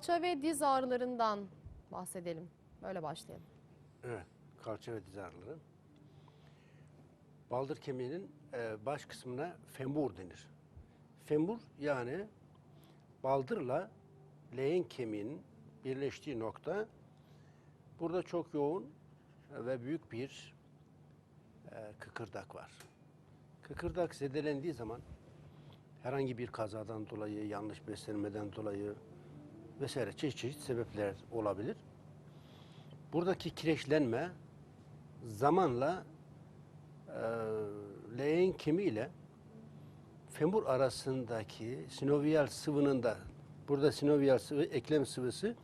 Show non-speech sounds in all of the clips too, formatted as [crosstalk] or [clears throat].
Kalça ve diz ağrılarından bahsedelim. Böyle başlayalım. Evet, kalça ve diz ağrıları. Baldır kemiğinin e, baş kısmına femur denir. Femur yani baldırla leğen kemiğinin birleştiği nokta. Burada çok yoğun ve büyük bir e, kıkırdak var. Kıkırdak zedelendiği zaman herhangi bir kazadan dolayı, yanlış beslenmeden dolayı vesaire çeşit çeşit sebepler olabilir. Buradaki kireçlenme zamanla e, leğen kemiğiyle femur arasındaki sinovial sıvının da burada sinovial sıvı, eklem sıvısı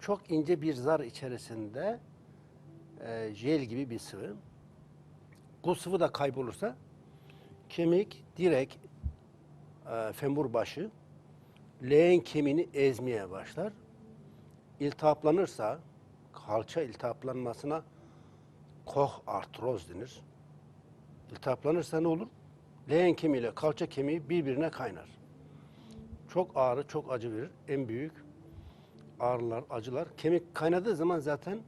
çok ince bir zar içerisinde e, jel gibi bir sıvı. Bu sıvı da kaybolursa kemik direkt e, femur başı leğen kemiğini ezmeye başlar. İltihaplanırsa kalça iltihaplanmasına koh artroz denir. İltihaplanırsa ne olur? Leğen kemiği ile kalça kemiği birbirine kaynar. Çok ağrı, çok acı verir. En büyük ağrılar, acılar. Kemik kaynadığı zaman zaten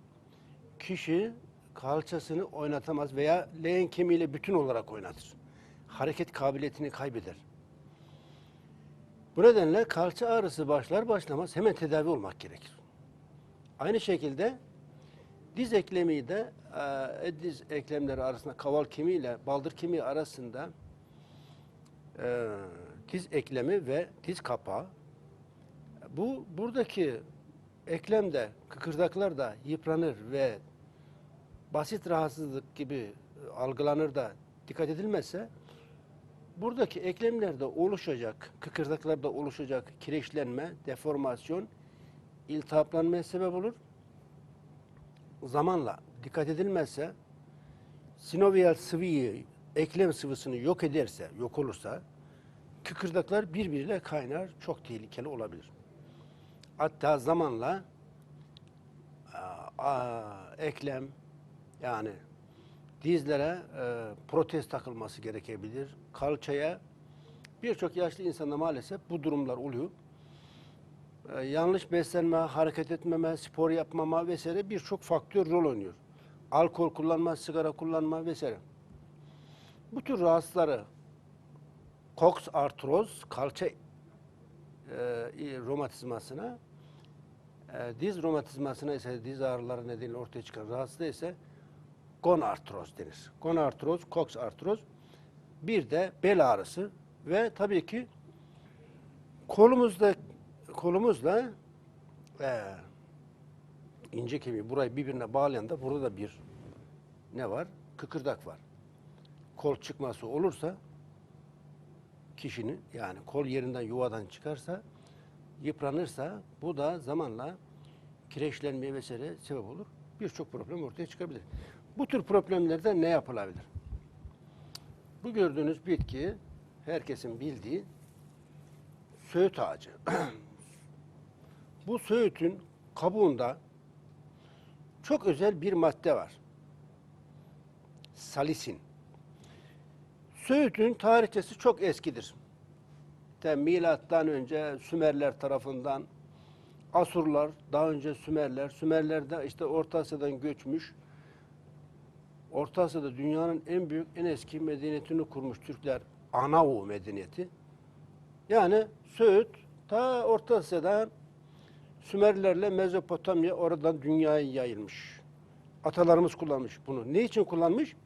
kişi kalçasını oynatamaz veya leğen kemiğiyle bütün olarak oynatır. Hareket kabiliyetini kaybeder. Bu nedenle kalça ağrısı başlar başlamaz hemen tedavi olmak gerekir. Aynı şekilde diz eklemi de e, diz eklemleri arasında kaval kemiği ile baldır kemiği arasında e, diz eklemi ve diz kapağı. Bu buradaki eklemde kıkırdaklar da yıpranır ve basit rahatsızlık gibi algılanır da dikkat edilmezse buradaki eklemlerde oluşacak, kıkırdaklarda oluşacak kireçlenme, deformasyon, iltihaplanmaya sebep olur. Zamanla dikkat edilmezse sinovial sıvıyı, eklem sıvısını yok ederse, yok olursa kıkırdaklar birbiriyle kaynar, çok tehlikeli olabilir. Hatta zamanla aa, aa, eklem yani dizlere e, protez takılması gerekebilir. Kalçaya birçok yaşlı insanda maalesef bu durumlar oluyor. E, yanlış beslenme, hareket etmeme, spor yapmama vesaire birçok faktör rol oynuyor. Alkol kullanma, sigara kullanma vesaire. Bu tür rahatsızları Cox artroz, kalça e, romatizmasına, e, diz romatizmasına ise diz ağrıları nedeniyle ortaya çıkan rahatsızlığı ise gonartroz denir. Gonartroz, Cox artroz. Bir de bel ağrısı ve tabii ki kolumuzda kolumuzla e, ince kemiği burayı birbirine bağlayan da burada da bir ne var? Kıkırdak var. Kol çıkması olursa kişinin yani kol yerinden yuvadan çıkarsa yıpranırsa bu da zamanla kireçlenmeye vesaire sebep olur. Birçok problem ortaya çıkabilir. Bu tür problemlerde ne yapılabilir? Bu gördüğünüz bitki herkesin bildiği söğüt ağacı. [clears throat] Bu söğütün kabuğunda çok özel bir madde var. Salisin. Söğütün tarihçesi çok eskidir. İşte milattan önce Sümerler tarafından Asurlar, daha önce Sümerler, Sümerler de işte Orta Asya'dan göçmüş. Orta Asya'da dünyanın en büyük, en eski medeniyetini kurmuş Türkler. Anao medeniyeti. Yani Söğüt ta Orta Asya'dan Sümerlerle Mezopotamya oradan dünyaya yayılmış. Atalarımız kullanmış bunu. Ne için kullanmış?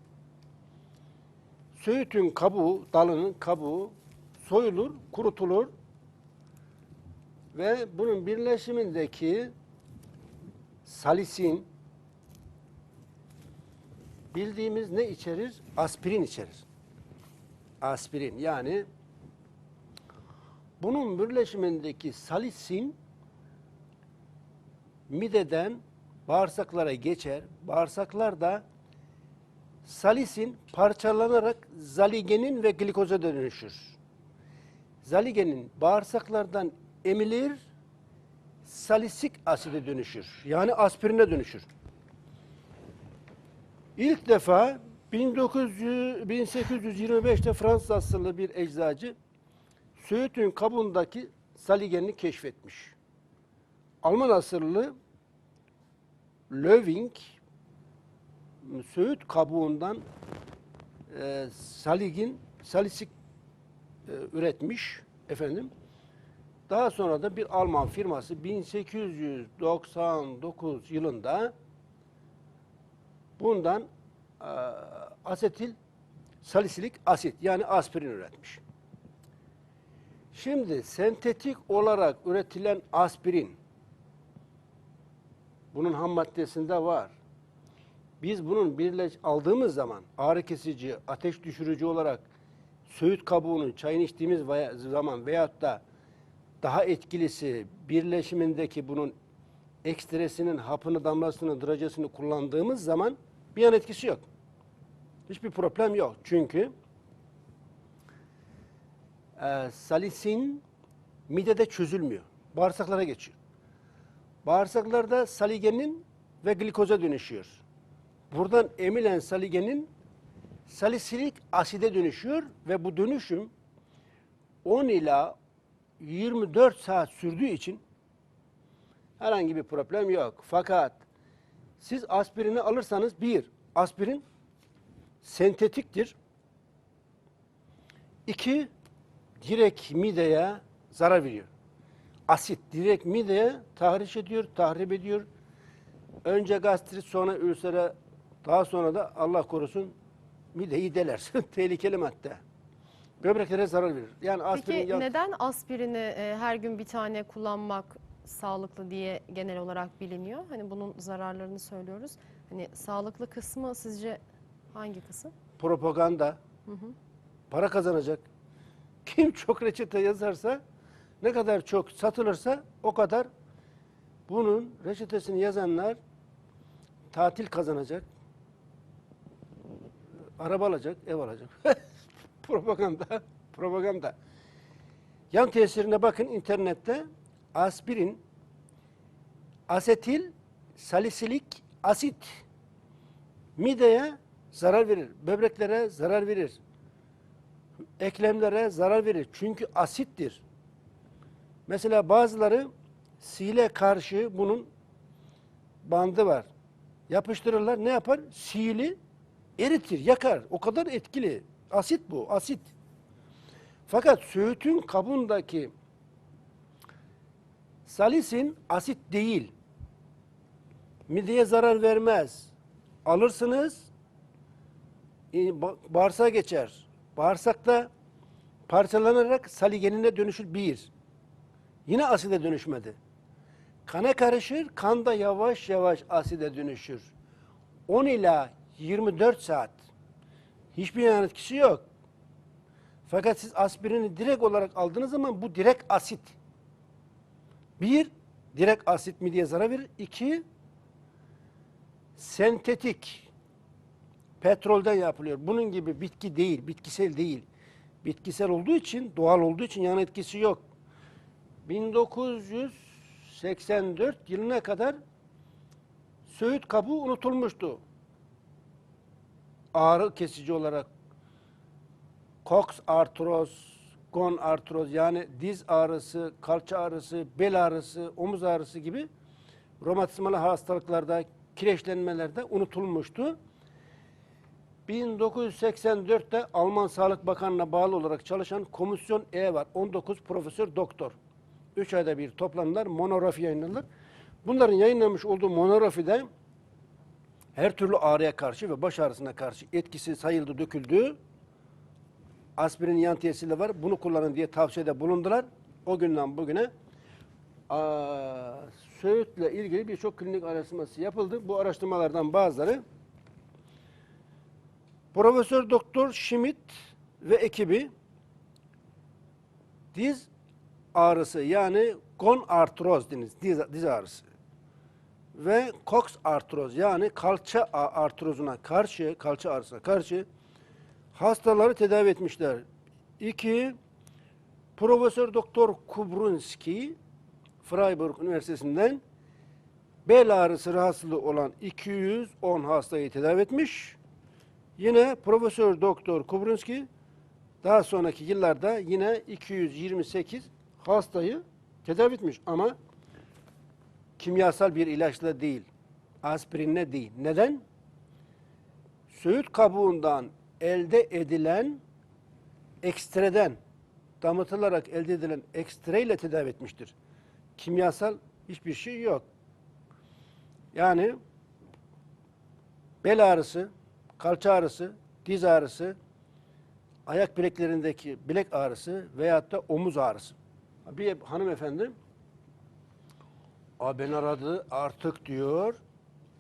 Söğütün kabuğu, dalının kabuğu soyulur, kurutulur ve bunun birleşimindeki salisin bildiğimiz ne içerir? Aspirin içerir. Aspirin yani bunun birleşimindeki salisin mideden bağırsaklara geçer. Bağırsaklar da salisin parçalanarak zaligenin ve glikoza dönüşür. Zaligenin bağırsaklardan emilir, salisik aside dönüşür. Yani aspirine dönüşür. İlk defa 1900, 1825'te Fransız asıllı bir eczacı Söğüt'ün kabuğundaki saligenini keşfetmiş. Alman asıllı Löwing söğüt kabuğundan e, saligin salisik e, üretmiş efendim. Daha sonra da bir Alman firması 1899 yılında bundan e, asetil salisilik asit yani aspirin üretmiş. Şimdi sentetik olarak üretilen aspirin bunun ham maddesinde var. Biz bunun birleş aldığımız zaman ağrı kesici, ateş düşürücü olarak söğüt kabuğunun çayını içtiğimiz zaman veyahut da daha etkilisi birleşimindeki bunun ekstresinin, hapını, damlasını, dracesini kullandığımız zaman bir yan etkisi yok. Hiçbir problem yok. Çünkü e, salisin midede çözülmüyor. Bağırsaklara geçiyor. Bağırsaklarda saligenin ve glikoza dönüşüyor. Buradan emilen saligenin salisilik aside dönüşüyor ve bu dönüşüm 10 ila 24 saat sürdüğü için herhangi bir problem yok. Fakat siz aspirini alırsanız bir, aspirin sentetiktir. İki, direkt mideye zarar veriyor. Asit direkt mideye tahriş ediyor, tahrip ediyor. Önce gastrit, sonra ülsere, daha sonra da Allah korusun mideyi deler. [laughs] Tehlikeli madde. Böbreklere zarar verir. Yani aspirin Peki yan- neden aspirini e, her gün bir tane kullanmak sağlıklı diye genel olarak biliniyor? Hani bunun zararlarını söylüyoruz. Hani sağlıklı kısmı sizce hangi kısım? propaganda, para kazanacak. [laughs] Kim çok reçete yazarsa, ne kadar çok satılırsa o kadar bunun reçetesini yazanlar tatil kazanacak, araba alacak, ev alacak. [laughs] propaganda, propaganda. Yan tesirine bakın internette aspirin, asetil, salisilik asit mideye zarar verir, böbreklere zarar verir, eklemlere zarar verir. Çünkü asittir. Mesela bazıları sile karşı bunun bandı var. Yapıştırırlar ne yapar? Sili eritir, yakar. O kadar etkili. Asit bu, asit. Fakat söğütün kabuğundaki salisin asit değil. Mideye zarar vermez. Alırsınız, e, ba- bağırsağa geçer. Bağırsakta parçalanarak saligenine dönüşür bir. Yine aside dönüşmedi. Kana karışır, kanda yavaş yavaş aside dönüşür. 10 ila 24 saat. Hiçbir yan etkisi yok. Fakat siz aspirini direkt olarak aldığınız zaman bu direkt asit. Bir, direkt asit mideye zarar verir. İki, sentetik petrolden yapılıyor. Bunun gibi bitki değil, bitkisel değil. Bitkisel olduğu için, doğal olduğu için yan etkisi yok. 1984 yılına kadar Söğüt kabuğu unutulmuştu. Ağrı kesici olarak Cox artroz, gon artroz yani diz ağrısı, kalça ağrısı, bel ağrısı, omuz ağrısı gibi romatizmalı hastalıklarda, kireçlenmelerde unutulmuştu. 1984'te Alman Sağlık Bakanlığı'na bağlı olarak çalışan Komisyon E var. 19 profesör doktor. 3 ayda bir toplanırlar, monografi yayınlanır. Bunların yayınlamış olduğu monografide her türlü ağrıya karşı ve baş ağrısına karşı etkisi sayıldı, döküldü. Aspirin yan tesiri var. Bunu kullanın diye tavsiyede bulundular. O günden bugüne aa, Söğüt'le ilgili birçok klinik araştırması yapıldı. Bu araştırmalardan bazıları Profesör Doktor Schmidt ve ekibi diz ağrısı yani gon artroz deniz diz, diz ağrısı ve Cox artroz yani kalça artrozuna karşı, kalça ağrısına karşı hastaları tedavi etmişler. İki, Profesör Doktor Kubrunski Freiburg Üniversitesi'nden bel ağrısı rahatsızlığı olan 210 hastayı tedavi etmiş. Yine Profesör Doktor Kubrunski daha sonraki yıllarda yine 228 hastayı tedavi etmiş ama kimyasal bir ilaçla değil, aspirinle değil. Neden? Söğüt kabuğundan elde edilen ekstreden, damıtılarak elde edilen ekstreyle tedavi etmiştir. Kimyasal hiçbir şey yok. Yani bel ağrısı, kalça ağrısı, diz ağrısı, ayak bileklerindeki bilek ağrısı veyahut da omuz ağrısı. Bir hanımefendi Aa, ben aradı artık diyor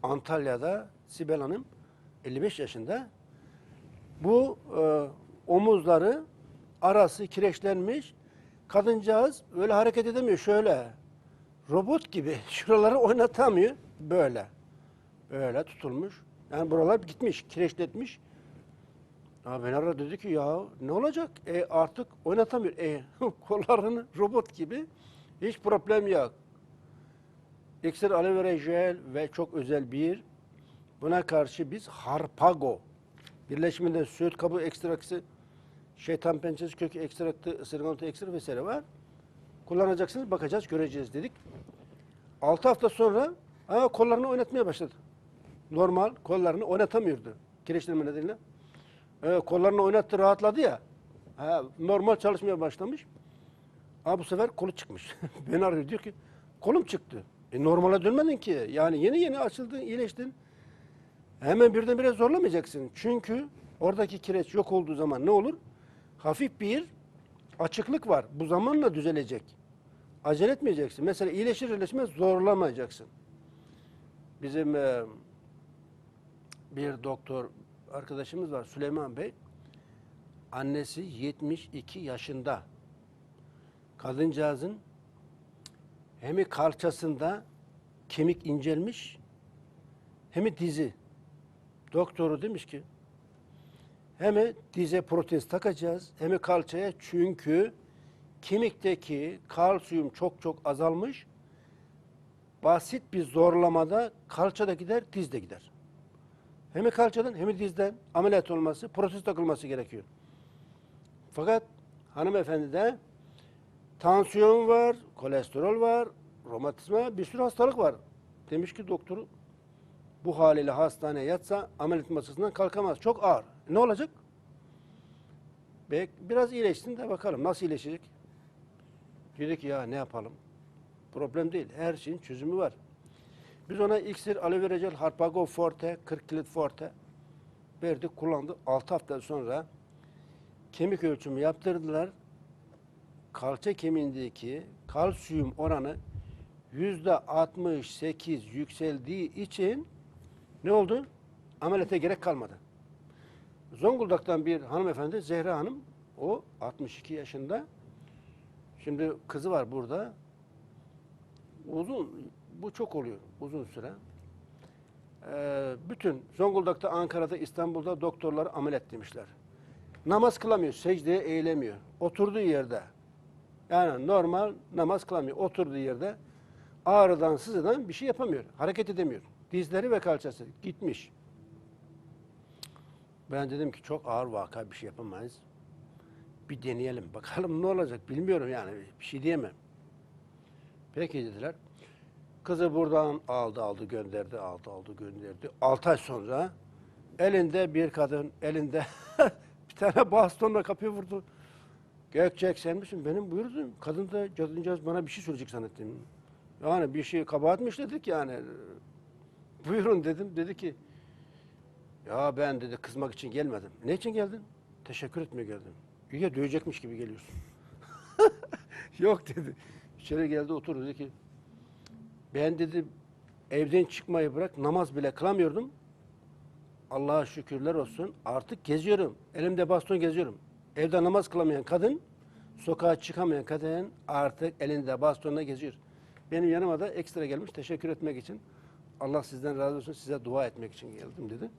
Antalya'da Sibel Hanım 55 yaşında bu e, omuzları arası kireçlenmiş. Kadıncağız öyle hareket edemiyor. Şöyle robot gibi. [laughs] Şuraları oynatamıyor. Böyle. Böyle tutulmuş. Yani buralar gitmiş kireçletmiş. Ya ben ara dedi ki ya ne olacak? E artık oynatamıyor. E [laughs] kollarını robot gibi. Hiç problem yok. İksir aloe vera jel ve çok özel bir buna karşı biz harpago birleşiminde söğüt kabuğu ekstraksi şeytan pençesi kökü ekstraktı, ısırgan otu vesaire var. Kullanacaksınız bakacağız göreceğiz dedik. 6 hafta sonra aa, kollarını oynatmaya başladı. Normal kollarını oynatamıyordu kireçlenme nedeniyle. Ee, kollarını oynattı, rahatladı ya. Ha, normal çalışmaya başlamış. Ha, bu sefer kolu çıkmış. [laughs] Beni arıyor diyor ki kolum çıktı. E, normale dönmedin ki. Yani yeni yeni açıldın, iyileştin. Hemen birdenbire zorlamayacaksın. Çünkü oradaki kireç yok olduğu zaman ne olur? Hafif bir açıklık var. Bu zamanla düzelecek. Acele etmeyeceksin. Mesela iyileşir iyileşmez zorlamayacaksın. Bizim e, bir doktor arkadaşımız var Süleyman Bey. Annesi 72 yaşında. Kadıncağızın hem kalçasında kemik incelmiş hem dizi. Doktoru demiş ki hem dize protez takacağız hem kalçaya çünkü kemikteki kalsiyum çok çok azalmış. Basit bir zorlamada kalçada gider, dizde gider. Hem kalçadan hem dizden ameliyat olması, protez takılması gerekiyor. Fakat hanımefendide tansiyon var, kolesterol var, romatizma bir sürü hastalık var. Demiş ki doktoru bu haliyle hastaneye yatsa ameliyat masasından kalkamaz. Çok ağır. Ne olacak? Bek biraz iyileşsin de bakalım nasıl iyileşecek. Dedi ki ya ne yapalım? Problem değil. Her şeyin çözümü var. Biz ona iksir, aloe vera jel, harpago forte, 40 kilit forte verdik, kullandı. 6 hafta sonra kemik ölçümü yaptırdılar. Kalça kemiğindeki kalsiyum oranı yüzde 68 yükseldiği için ne oldu? Ameliyata gerek kalmadı. Zonguldak'tan bir hanımefendi Zehra Hanım, o 62 yaşında. Şimdi kızı var burada. Uzun, bu çok oluyor uzun süre. Ee, bütün Zonguldak'ta, Ankara'da, İstanbul'da doktorlar ameliyat demişler. Namaz kılamıyor, secdeye eğilemiyor. Oturduğu yerde. Yani normal namaz kılamıyor. Oturduğu yerde ağrıdan, sızıdan bir şey yapamıyor. Hareket edemiyor. Dizleri ve kalçası gitmiş. Ben dedim ki çok ağır vaka bir şey yapamayız. Bir deneyelim. Bakalım ne olacak bilmiyorum yani. Bir şey diyemem. Peki dediler. Kızı buradan aldı aldı gönderdi aldı aldı gönderdi. 6 ay sonra elinde bir kadın elinde [laughs] bir tane bastonla kapıyı vurdu. Gökçek sen misin? Benim buyurdum. Kadın da cadıncağız bana bir şey söyleyecek zannettim. Yani bir şey kabahat mi işledik yani? Buyurun dedim. Dedi ki ya ben dedi kızmak için gelmedim. Ne için geldin? Teşekkür etmeye geldim. Ya dövecekmiş gibi geliyorsun. [laughs] Yok dedi. İçeri geldi oturdu dedi ki ben dedi evden çıkmayı bırak namaz bile kılamıyordum. Allah'a şükürler olsun artık geziyorum. Elimde baston geziyorum. Evde namaz kılamayan kadın, sokağa çıkamayan kadın artık elinde bastonla geziyor. Benim yanıma da ekstra gelmiş teşekkür etmek için. Allah sizden razı olsun size dua etmek için geldim dedi.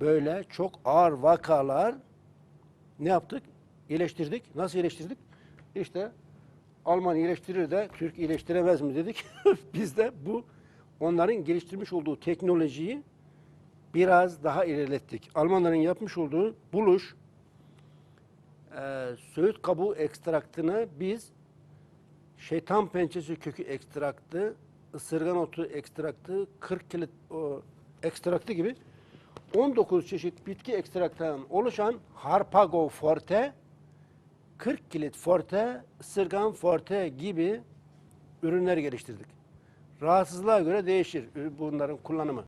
Böyle çok ağır vakalar ne yaptık? İyileştirdik. Nasıl iyileştirdik? İşte Alman iyileştirir de Türk iyileştiremez mi dedik. [laughs] Biz de bu onların geliştirmiş olduğu teknolojiyi biraz daha ilerlettik. Almanların yapmış olduğu buluş e, söğüt kabuğu ekstraktını biz şeytan pençesi kökü ekstraktı, ısırgan otu ekstraktı, 40 kilit o ekstraktı gibi 19 çeşit bitki ekstraktan oluşan Harpago Forte, 40 kilit Forte, ısırgan Forte gibi ürünler geliştirdik. Rahatsızlığa göre değişir bunların kullanımı.